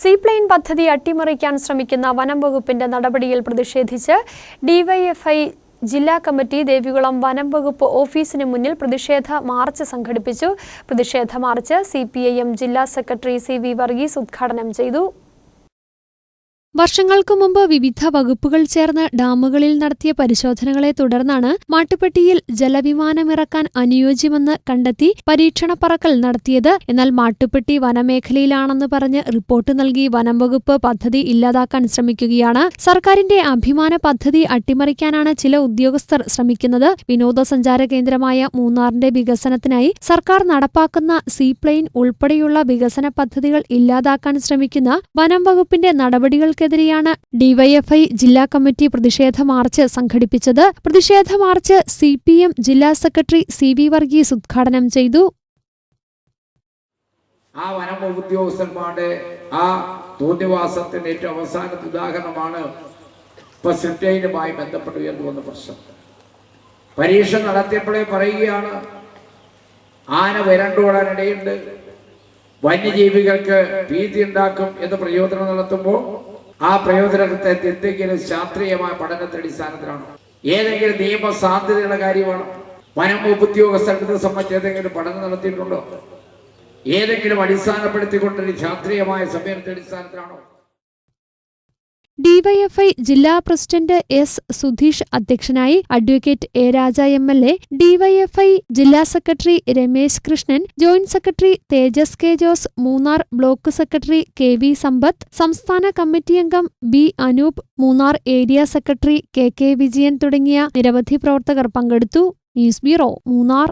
Seaplane പദ്ധതി അട്ടിമറിക്കാൻ ശ്രമിക്കുന്ന വനം വകുപ്പിന്റെ നടപടിയിൽ പ്രതിഷേധിച്ച് ഡിവൈഎഫ്ഐ ജില്ലാ കമ്മിറ്റി ദേവികുളം വനം വകുപ്പ് ഓഫീസിന് മുന്നിൽ പ്രതിഷേധ മാർച്ച് സംഘടിപ്പിച്ചു. പ്രതിഷേധ മാർച്ച് സി ജില്ലാ സെക്രട്ടറി സി വി വർഗീസ് ഉദ്ഘാടനം ചെയ്തു. വർഷങ്ങൾക്കു മുമ്പ് വിവിധ വകുപ്പുകൾ ചേർന്ന് ഡാമുകളിൽ നടത്തിയ പരിശോധനകളെ തുടർന്നാണ് മാട്ടുപ്പെട്ടിയിൽ ജലവിമാനമിറക്കാൻ അനുയോജ്യമെന്ന് കണ്ടെത്തി പരീക്ഷണ പറക്കൽ നടത്തിയത്. എന്നാൽ മാട്ടുപ്പെട്ടി വനമേഖലയിലാണെന്ന് പറഞ്ഞ് റിപ്പോർട്ട് നൽകി വനം വകുപ്പ് പദ്ധതി ഇല്ലാതാക്കാൻ ശ്രമിക്കുകയാണ്. സർക്കാരിന്റെ അഭിമാന പദ്ധതി അട്ടിമറിക്കാനാണ് ചില ഉദ്യോഗസ്ഥർ ശ്രമിക്കുന്നത്. വിനോദസഞ്ചാര കേന്ദ്രമായ മൂന്നാറിന്റെ വികസനത്തിനായി സർക്കാർ നടപ്പാക്കുന്ന സീപ്ലെയിൻ ഉൾപ്പെടെയുള്ള വികസന പദ്ധതികൾ ഇല്ലാതാക്കാൻ ശ്രമിക്കുന്ന വനം വകുപ്പിന്റെ നടപടികൾക്കെതിരെയാണ് ഡിവൈഎഫ്ഐ ജില്ലാ കമ്മിറ്റി പ്രതിഷേധ മാർച്ച് സംഘടിപ്പിച്ചത്. പ്രതിഷേധ മാർച്ച് സി പി എം ജില്ലാ സെക്രട്ടറി സി വി വർഗീസ് ഉദ്ഘാടനം ചെയ്തു. ആ വനം ഉദ്യോഗസ്ഥന്മാരുടെ ആ തോന്നിവാസത്തിന്റെ ഏറ്റവും അവസാനത്തെ ഉദാഹരണമാണ് ഇപ്പൊ സിപ്റ്റൈനുമായി ബന്ധപ്പെട്ട് ഉയർന്നു വന്ന പ്രശ്നം. പരീക്ഷ നടത്തിയപ്പോഴേ പറയുകയാണ് ആന വരണ്ടോടാനിടയുണ്ട് വന്യജീവികൾക്ക് ഭീതി ഉണ്ടാക്കും എന്ന് പ്രചോദനം നടത്തുമ്പോൾ ആ പ്രയോജനത്തെ എന്തെങ്കിലും ശാസ്ത്രീയമായ പഠനത്തിന്റെ അടിസ്ഥാനത്തിലാണ്. ഏതെങ്കിലും നിയമ സാധ്യതയുള്ള കാര്യമാണ്. വനം വകുപ്പ് ഉദ്യോഗസ്ഥർക്ക് സംബന്ധിച്ച് ഏതെങ്കിലും പഠനം നടത്തിയിട്ടുണ്ടോ? ഏതെങ്കിലും അടിസ്ഥാനപ്പെടുത്തിക്കൊണ്ടൊരു ശാസ്ത്രീയമായ സമയത്തിന്റെ അടിസ്ഥാനത്തിലാണോ? ഡിവൈഎഫ്ഐ ജില്ലാ പ്രസിഡന്റ് എസ് സുധീഷ് അധ്യക്ഷനായി advocate A Raja M L A DYFI ജില്ലാ secretary Ramesh Krishnan joint secretary Thejas K Jose Munnar block secretary K V Sampath സംസ്ഥാന കമ്മിറ്റി അംഗം B Anoop Munnar area secretary K K Vijayan തുടങ്ങിയ നിരവധി പ്രവർത്തകർ പങ്കെടുത്തു. News bureau Munnar.